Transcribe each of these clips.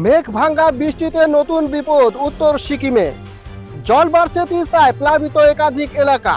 মেঘ ভাঙ্গা বৃষ্টিতে নতুন বিপদ, উত্তর সিকিমে। জল বাড়ছে তিস্তায়, প্লাবিত একাধিক এলাকা।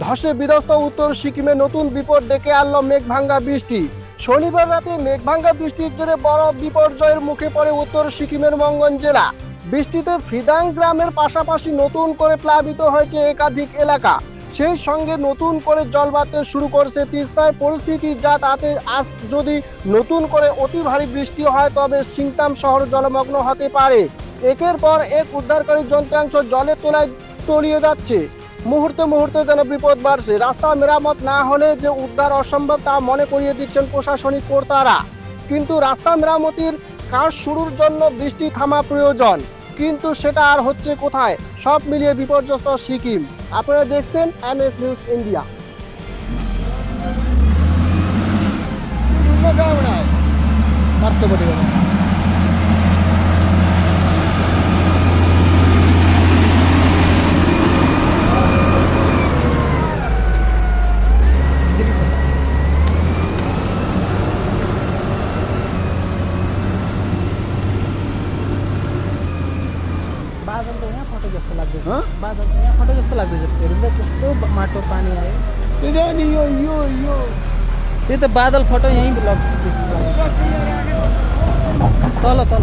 ধসে বিধ্বস্ত উত্তর সিকিমে নতুন বিপদ ডেকে আনলো মেঘ ভাঙ্গা বৃষ্টি। শনিবার রাতে মেঘ ভাঙ্গা বৃষ্টির জেরে বড় বিপর্যয়ের মুখে পড়ে উত্তর সিকিমের মঙ্গন জেলা। বৃষ্টিতে ফিদাং গ্রামের পাশাপাশি নতুন করে প্লাবিত হয়েছে একাধিক এলাকা। সেই সঙ্গে নতুন করে জল বাড়তে শুরু করছে তিস্তায়। পরিস্থিতি যা তাতে আজ যদি নতুন করে অতি ভারী বৃষ্টি হয়, তবে সিংতাম শহর জলমগ্ন হতে পারে। একের পর এক উদ্ধারকারী যন্ত্রাংশ জলের তলায় তলিয়ে যাচ্ছে। মুহূর্তে মুহূর্তে যেন বিপদ বাড়ছে। রাস্তা মেরামত না হলে যে উদ্ধার অসম্ভব তা মনে করিয়ে দিচ্ছেন প্রশাসনিক কর্তারা। কিন্তু রাস্তা মেরামতির কাজ শুরুর জন্য বৃষ্টি থামা প্রয়োজন। কিন্তু সেটা আর হচ্ছে কোথায়? সব মিলিয়ে বিপর্যস্ত সিকিম। আপনারা দেখছেন এম এস নিউজ ইন্ডিয়া। মারতে बादल तो यहाँ फटो जस्तो लाग्दैछ? बादल तो यहाँ फटो जस्तो लाग्दैछ। हेर्नु त कस्तो माटो पानी आयो। यो यो यो। त्यही त बादल फटो यहीँ तल तल।